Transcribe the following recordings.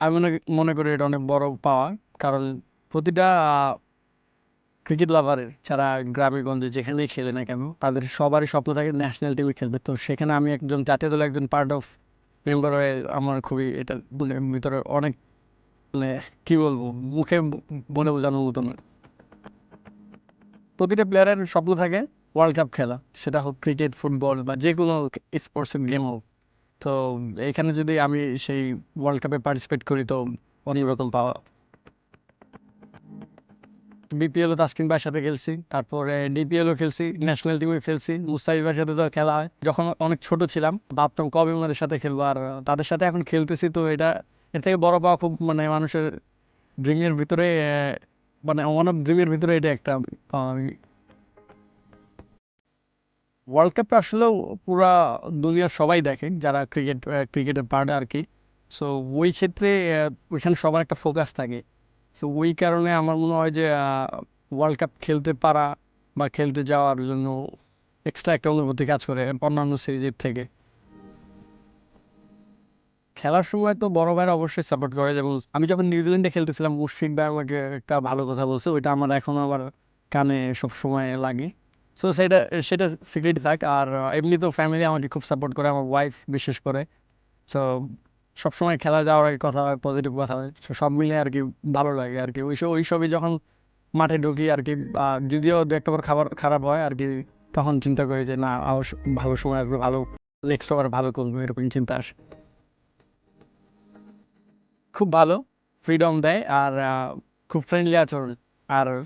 আমি মনে মনে করি এটা অনেক বড় পাওয়া। কারণ প্রতিটা ক্রিকেট লাভারের যারা গ্রামে গঞ্জে যেখানেই খেলে না কেন, তাদের সবারই স্বপ্ন থাকে ন্যাশনাল টিমে খেলবে। তো সেখানে আমি একজন জাতীয় দলের একজন পার্ট অফ মেম্বার হয়ে আমার খুবই এটা মানে ভিতরে অনেক মানে কি বলব, মুখে বলে বোঝানোর মতো নয়। প্রতিটা প্লেয়ারের স্বপ্ন থাকে ওয়ার্ল্ড কাপ খেলা। সেটা হোক ক্রিকেট ফুটবল বা যে কোনো স্পোর্টসের গেম হোক। তো এখানে যদি আমি সেই ওয়ার্ল্ড কাপে পার্টিসিপেট করি, তো অনেক রকম পাওয়া বিপিএলও তাসকিন ভাইয়ের সাথে খেলছি, তারপরে ডিপিএলও খেলছি ন্যাশনাল টিমে খেলছি মুস্তাফিজের সাথে তো খেলা হয়। যখন অনেক ছোট ছিলাম, ভাবতাম কবে ওনাদের সাথে খেলব, আর তাদের সাথে এখন খেলতেছি, তো এটা, এর থেকে বড় পাওয়া খুব মানে মানুষের ড্রিমের ভিতরে মানে ওয়ান অফ ড্রিমের ভিতরে এটা একটা ওয়ার্ল্ড কাপটা আসলেও পুরা দুনিয়ার সবাই দেখে, যারা ক্রিকেট ক্রিকেটের পার্ট আর কি। সো ওই ক্ষেত্রে ওইখানে সবার একটা ফোকাস থাকে। তো ওই কারণে আমার মনে হয় যে ওয়ার্ল্ড কাপ খেলতে পারা বা খেলতে যাওয়ার জন্য এক্সট্রা একটা অনুভূতি কাজ করে অন্যান্য সিরিজের থেকে। খেলার সময় তো বড় ভাইরা অবশ্যই সাপোর্ট করে, যেমন আমি যখন নিউজিল্যান্ডে খেলতেছিলাম, মুশফিক ভাই আমাকে একটা ভালো কথা বলছে, ওইটা আমার এখন আবার কানে সব সময় লাগে। সো সেটা সেটা সিক্রেট থাক। আর এমনি তো ফ্যামিলি আমাকে খুব সাপোর্ট করে, আমার ওয়াইফ বিশেষ করে। সো সবসময় খেলা যাওয়ার কথা হয় পজিটিভ কথা হয়। সব মিলে আর কি ভালো লাগে আর কি। ওই সব, ওই সবই যখন মাঠে ঢুকি আর কি যদিও দু একটা বার খাবার, খারাপ হয় আর কি, তখন চিন্তা করি যে, না আরও স- ভালো সময় আসবে, ভালো নেক্সট ওভার ভালো করব এরকম চিন্তা আসে। খুব ভালো ফ্রিডম দেয়। আর খুব ফ্রেন্ডলি আচরণ। আর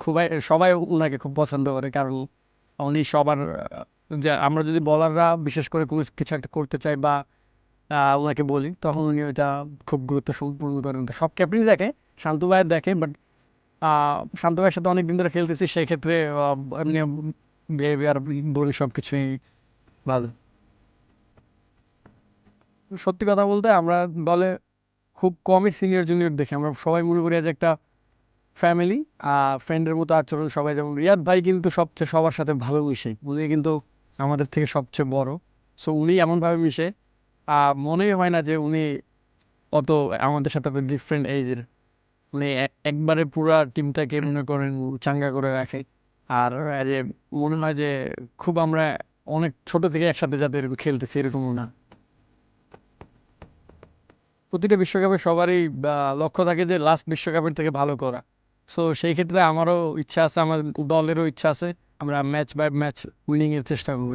খুবই, সবাই ওনাকে খুব পছন্দ করে। কারণ উনি সবার, যে আমরা যদি বলাররা বিশেষ করে কোনো কিছু একটা করতে চাই বা ওনাকে বলি, তখন উনি ওটা খুব গুরুত্ব সম্পূর্ণ করেন সব ক্যাপ্টেনই দেখে, শান্ত ভাইয়ের দেখে বাট শান্ত ভাইয়ের সাথে অনেক দিন ধরে খেলতেছি সেক্ষেত্রে এমনি বিহেভিয়ার বলি সব কিছুই ভালো। সত্যি কথা বলতে আমরা বলে খুব কমই সিনিয়র জুনিয়র দেখি। আমরা সবাই মনে করি যে একটা ফ্যামিলি আর ফ্রেন্ডের মতো আচরণ সবাই, যেমন রিয়াদ ভাই কিন্তু সবচেয়ে সবার সাথে ভালো মিশে। উনি কিন্তু আমাদের থেকে সবচেয়ে বড়। সো উনি এমনভাবে মিশে মনেই হয় না যে উনি অত আমাদের সাথে ডিফারেন্ট এজের উনি একবারে পুরা টিমটাকে মনে করেন চাঙ্গা করে রাখে। আর যে মনে হয় যে খুব আমরা অনেক ছোট থেকে একসাথে এরকম খেলতেছি, এরকম না। প্রতিটা বিশ্বকাপে সবারই লক্ষ্য থাকে যে লাস্ট বিশ্বকাপের থেকে ভালো করা। সো সেই ক্ষেত্রে আমারও ইচ্ছা আছে, আমার দলেরও ইচ্ছা আছে, আমরা ম্যাচ বাই ম্যাচ উইনিংয়ের চেষ্টা করব